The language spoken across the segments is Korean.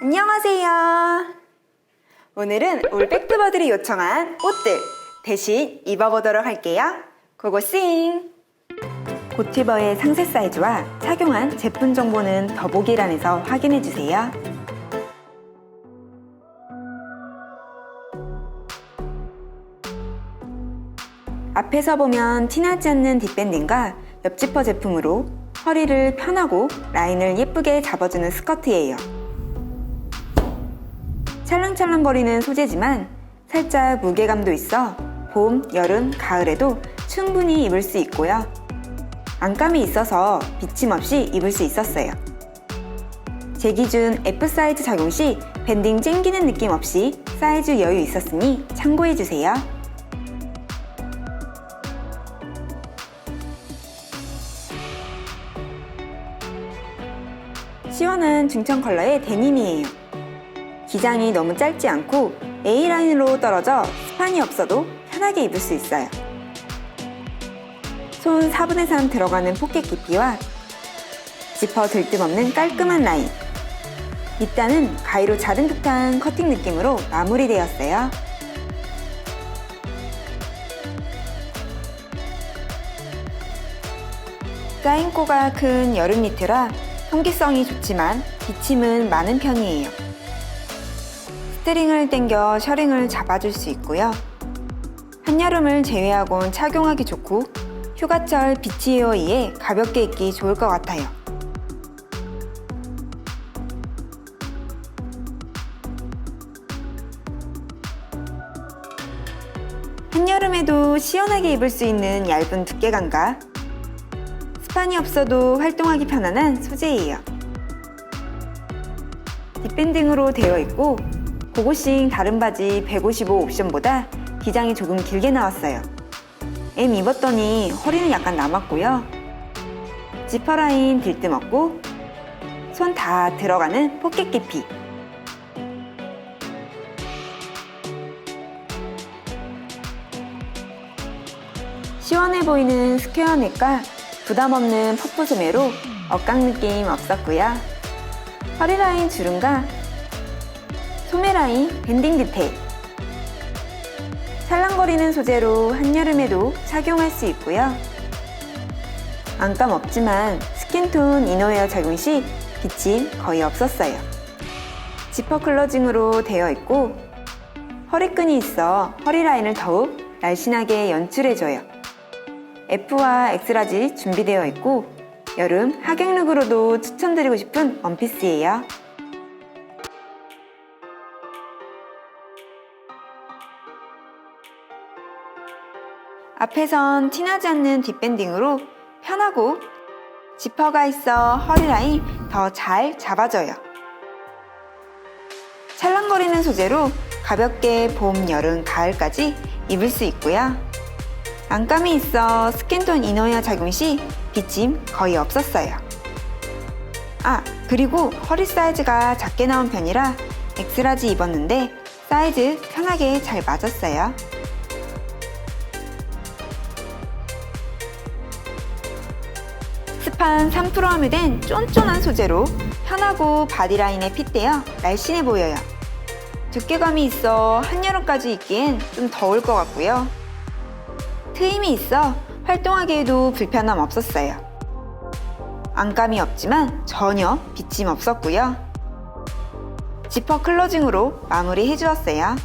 안녕하세요. 오늘은 올 백투버들이 요청한 옷들 대신 입어보도록 할게요. 고고싱! 고티버의 상세 사이즈와 착용한 제품 정보는 더보기란에서 확인해주세요. 앞에서 보면 티나지 않는 뒷밴딩과 옆지퍼 제품으로 허리를 편하고 라인을 예쁘게 잡아주는 스커트예요. 찰랑찰랑거리는 소재지만 살짝 무게감도 있어 봄, 여름, 가을에도 충분히 입을 수 있고요. 안감이 있어서 비침 없이 입을 수 있었어요. 제 기준 F 사이즈 착용 시 밴딩 쨍기는 느낌 없이 사이즈 여유 있었으니 참고해주세요. 시원한 중청 컬러의 데님이에요. 기장이 너무 짧지 않고 A라인으로 떨어져 스판이 없어도 편하게 입을 수 있어요. 손 4분의 3 들어가는 포켓 깊이와 지퍼 들뜸 없는 깔끔한 라인. 밑단은 가위로 자른 듯한 커팅 느낌으로 마무리되었어요. 사인코가 큰 여름 니트라 통기성이 좋지만 비침은 많은 편이에요. 스트링을 당겨 셔링을 잡아줄 수 있고요. 한여름을 제외하곤 착용하기 좋고 휴가철 비치웨어이에 가볍게 입기 좋을 것 같아요. 한여름에도 시원하게 입을 수 있는 얇은 두께감과 스판이 없어도 활동하기 편안한 소재예요. 뒷밴딩으로 되어 있고 고고싱 다른 바지 155 옵션보다 기장이 조금 길게 나왔어요. M 입었더니 허리는 약간 남았고요. 지퍼 라인 들뜸 없고 손 다 들어가는 포켓 깊이. 시원해 보이는 스퀘어 넥과 부담 없는 퍼프 소매로 억강 느낌 없었고요. 허리 라인 주름과 소매 라인 밴딩 디테일. 찰랑거리는 소재로 한여름에도 착용할 수 있고요. 안감 없지만 스킨톤 이너웨어 착용 시 비침 거의 없었어요. 지퍼 클러징으로 되어 있고 허리끈이 있어 허리 라인을 더욱 날씬하게 연출해줘요. F와 X라지 준비되어 있고 여름 하객룩으로도 추천드리고 싶은 원피스예요. 앞에선 티나지 않는 뒷밴딩으로 편하고 지퍼가 있어 허리 라인 더 잘 잡아줘요. 찰랑거리는 소재로 가볍게 봄, 여름, 가을까지 입을 수 있고요. 안감이 있어 스킨톤 이너웨어 착용 시 비침 거의 없었어요. 아, 그리고 허리 사이즈가 작게 나온 편이라 엑스라지 입었는데 사이즈 편하게 잘 맞았어요. 스판 3% 함유된 쫀쫀한 소재로 편하고 바디라인에 핏대어 날씬해 보여요. 두께감이 있어 한여름까지 입기엔 좀 더울 것 같고요. 트임이 있어 활동하기에도 불편함 없었어요. 안감이 없지만 전혀 비침 없었고요. 지퍼 클로징으로 마무리 해 주었어요.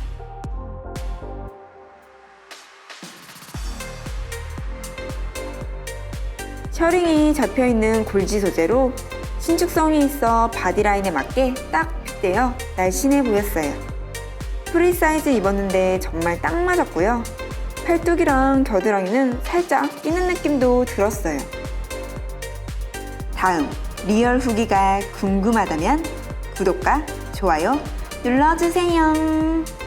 셔링이 잡혀있는 골지 소재로 신축성이 있어 바디라인에 맞게 딱 핏대어 날씬해 보였어요. 프리 사이즈 입었는데 정말 딱 맞았고요. 팔뚝이랑 겨드랑이는 살짝 끼는 느낌도 들었어요. 다음, 리얼 후기가 궁금하다면 구독과 좋아요 눌러주세요.